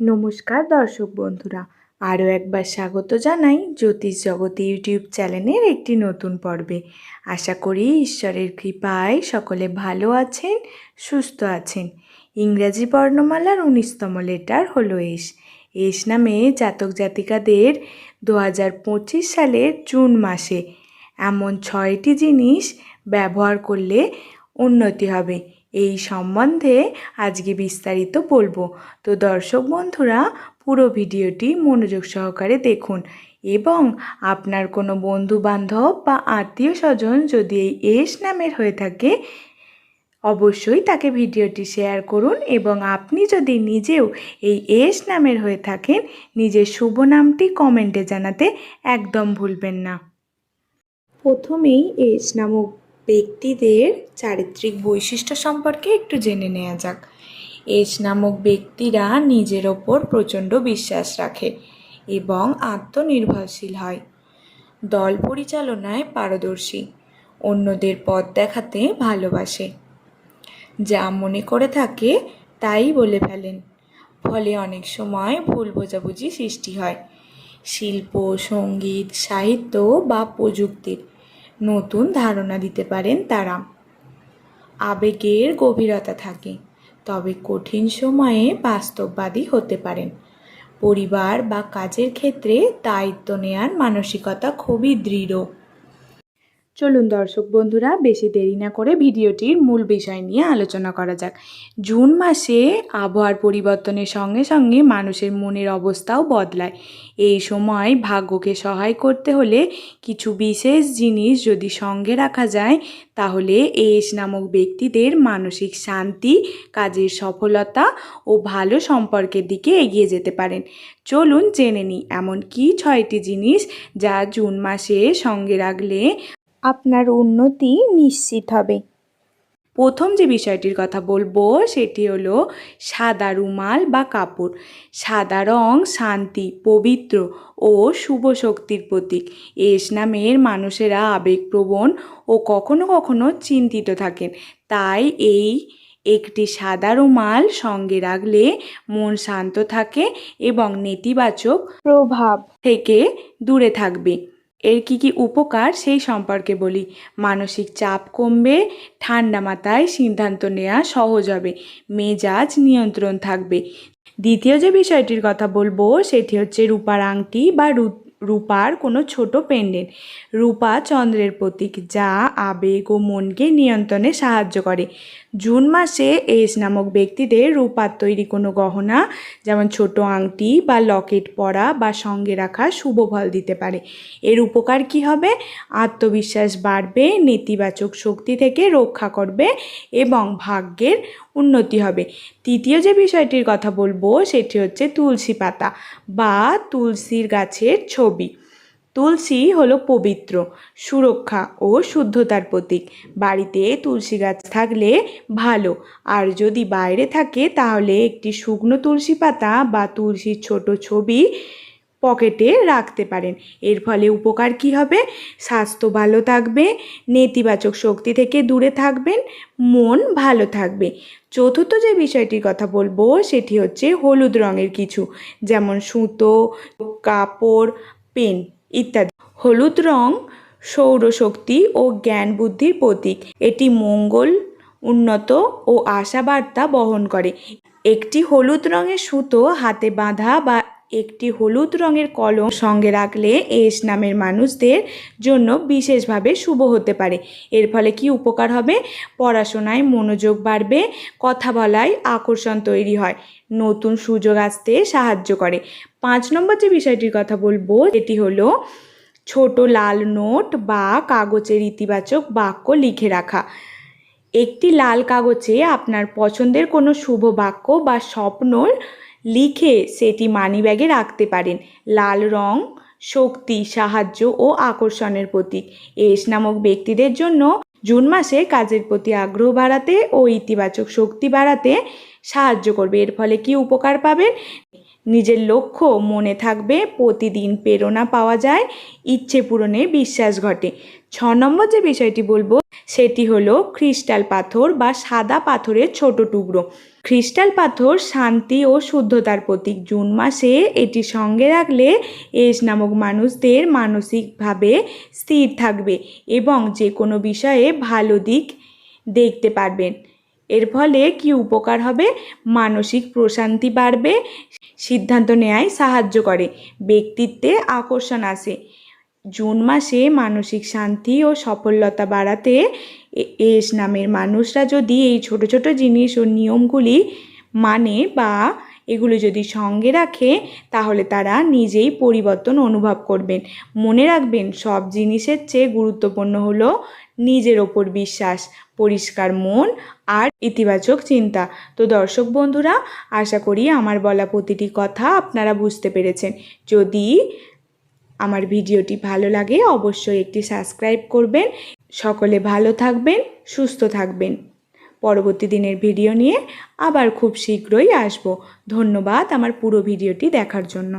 নমস্কার দর্শক বন্ধুরা, আরও একবার স্বাগত জানাই জ্যোতিষ জগৎ ইউটিউব চ্যানেলের একটি নতুন পর্বে। আশা করি ঈশ্বরের কৃপায় সকলে ভালো আছেন, সুস্থ আছেন। ইংরাজি বর্ণমালার উনিশতম লেটার হলো এস। এস নামে জাতক জাতিকাদের দু হাজার পঁচিশ সালের জুন মাসে এমন ছয়টি জিনিস ব্যবহার করলে উন্নতি হবে। এই সম্বন্ধে আজকে বিস্তারিত বলব। তো দর্শক বন্ধুরা, পুরো ভিডিওটি মনোযোগ সহকারে দেখুন এবং আপনার কোনো বন্ধু বান্ধব বা আত্মীয় স্বজন যদি এই এস নামের হয়ে থাকে, অবশ্যই তাকে ভিডিওটি শেয়ার করুন এবং আপনি যদি নিজেও এই এস নামের হয়ে থাকেন, নিজের শুভ নামটি কমেন্টে জানাতে একদম ভুলবেন না। প্রথমেই এস নামক ব্যক্তিদের চারিত্রিক বৈশিষ্ট্য সম্পর্কে একটু জেনে নেওয়া যাক। এস নামক ব্যক্তিরা নিজের ওপর প্রচণ্ড বিশ্বাস রাখে এবং আত্মনির্ভরশীল হয়। দল পরিচালনায় পারদর্শী, অন্যদের পথ দেখাতে ভালোবাসে। যা মনে করে থাকে, তাই বলে ফেলেন। ফলে অনেক সময় ভুল বোঝাবুঝি সৃষ্টি হয়। শিল্প, সংগীত, সাহিত্য বা প্রযুক্তির নতুন ধারণা দিতে পারেন তারা। আবেগের গভীরতা থাকে, তবে কঠিন সময়ে বাস্তববাদী হতে পারেন। পরিবার বা কাজের ক্ষেত্রে দায়িত্ব নেয়ার মানসিকতা খুবই দৃঢ়। চলুন দর্শক বন্ধুরা, বেশি দেরি না করে ভিডিওটির মূল বিষয় নিয়ে আলোচনা করা যাক। জুন মাসে আবহাওয়ার পরিবর্তনের সঙ্গে সঙ্গে মানুষের মনের অবস্থাও বদলায়। এই সময় ভাগ্যকে সহায় করতে হলে কিছু বিশেষ জিনিস যদি সঙ্গে রাখা যায়, তাহলে এস নামক ব্যক্তিদের মানসিক শান্তি, কাজের সফলতা ও ভালো সম্পর্কের দিকে এগিয়ে যেতে পারেন। চলুন জেনে নিই, এমন কি ছয়টি জিনিস যা জুন মাসে সঙ্গে রাখলে আপনার উন্নতি নিশ্চিত হবে। প্রথম যে বিষয়টির কথা বলব, সেটি হলো সাদা রুমাল বা কাপড়। সাদা রং শান্তি, পবিত্র ও শুভ শক্তির প্রতীক। এস নামের মানুষেরা আবেগপ্রবণ ও কখনো কখনো চিন্তিত থাকেন। তাই এই একটি সাদা রুমাল সঙ্গে রাখলে মন শান্ত থাকে এবং নেতিবাচক প্রভাব থেকে দূরে থাকবে। এর কী কী উপকার সেই সম্পর্কে বলি। মানসিক চাপ কমবে, ঠান্ডা মাথায় সিদ্ধান্ত নেওয়া সহজ হবে, মেজাজ নিয়ন্ত্রণ থাকবে। দ্বিতীয় যে বিষয়টির কথা বলব, সেটি হচ্ছে রূপার আংটি বা রূপার কোনো ছোট পেন্ডেন্ট। রূপা চন্দ্রের প্রতীক, যা আবেগ ও মনকে নিয়ন্ত্রণে সাহায্য করে। জুন মাসে এস নামক ব্যক্তিদের রূপার তৈরি কোনো গহনা, যেমন ছোট আংটি বা লকেট পরা বা সঙ্গে রাখা শুভ ফল দিতে পারে। এর উপকার কি হবে? আত্মবিশ্বাস বাড়বে, নেতিবাচক শক্তি থেকে রক্ষা করবে এবং ভাগ্যের উন্নতি হবে। তৃতীয় যে বিষয়টির কথা বলব সেটি হচ্ছে তুলসী পাতা বা তুলসীর গাছের ছবি। তুলসী হলো পবিত্র, সুরক্ষা ও শুদ্ধতার প্রতীক। বাড়িতে তুলসী গাছ থাকলে ভালো। আর যদি বাইরে থাকে তাহলে একটি শুকনো তুলসী পাতা বা তুলসীর ছোট ছবি পকেটে রাখতে পারেন। এর ফলে উপকার কি হবে? স্বাস্থ্য ভালো থাকবে, নেতিবাচক শক্তি থেকে দূরে থাকবেন, মন ভালো থাকবে। চতুর্থ যে বিষয়টির কথা বলব, সেটি হচ্ছে হলুদ রঙের কিছু, যেমন সুতো, কাপড়, পেন ইত্যাদি। হলুদ রং সৌরশক্তি ও জ্ঞান বুদ্ধির প্রতীক। এটি মঙ্গল, উন্নত ও আশাবার্তা বহন করে। একটি হলুদ রঙের সুতো হাতে বাঁধা বা একটি হলুদ রঙের কলম সঙ্গে রাখলে এস নামের মানুষদের জন্য বিশেষভাবে শুভ হতে পারে। এর ফলে কি উপকার হবে? পড়াশোনায় মনোযোগ বাড়বে, কথা বলায় আকর্ষণ তৈরি হয়, নতুন সুযোগ আসতে সাহায্য করে। পাঁচ নম্বর যে বিষয়টির কথা বলব এটি হলো ছোট লাল নোট বা কাগজের ইতিবাচক বাক্য লিখে রাখা। একটি লাল কাগজে আপনার পছন্দের কোনো শুভ বাক্য বা স্বপ্ন লিখে সেটি মানিব্যাগে রাখতে পারেন। লাল রং, শক্তি, সাহায্য ও আকর্ষণের প্রতীক। এস নামক ব্যক্তিদের জন্য জুন মাসে কাজের প্রতি আগ্রহ বাড়াতে ও ইতিবাচক শক্তি বাড়াতে সাহায্য করবে। এর ফলে কি উপকার পাবেন? নিজের লক্ষ্য মনে থাকবে, প্রতিদিন প্রেরণা পাওয়া যায়, ইচ্ছে পূরণে বিশ্বাস ঘটে। ছ নম্বর যে বিষয়টি বলব, সেটি হলো ক্রিস্টাল পাথর বা সাদা পাথরের ছোট টুকরো। ক্রিস্টাল পাথর শান্তি ও শুদ্ধতার প্রতীক। জুন মাসে এটি সঙ্গে রাখলে এস নামক মানুষদের মানসিকভাবে স্থির থাকবে এবং যে কোনো বিষয়ে ভালো দিক দেখতে পারবেন। এর ফলে কি উপকার হবে? মানসিক প্রশান্তি বাড়বে, সিদ্ধান্ত নেওয়ায় সাহায্য করে, ব্যক্তিত্বে আকর্ষণ আসে। জুন মাসে মানসিক শান্তি ও সফলতা বাড়াতে এস নামের মানুষরা যদি এই ছোট ছোট জিনিস ও নিয়মগুলি মানে বা এগুলো যদি সঙ্গে রাখে, তাহলে তারা নিজেই পরিবর্তন অনুভব করবেন। মনে রাখবেন, সব জিনিসের চেয়ে গুরুত্বপূর্ণ হলো নিজের ওপর বিশ্বাস, পরিষ্কার মন আর ইতিবাচক চিন্তা। তো দর্শক বন্ধুরা, আশা করি আমার বলা প্রতিটি কথা আপনারা বুঝতে পেরেছেন। যদি আমার ভিডিওটি ভালো লাগে অবশ্যই একটি সাবস্ক্রাইব করবেন। সকলে ভালো থাকবেন, সুস্থ থাকবেন। পরবর্তী দিনের ভিডিও নিয়ে আবার খুব শীঘ্রই আসব। ধন্যবাদ আমার পুরো ভিডিওটি দেখার জন্য।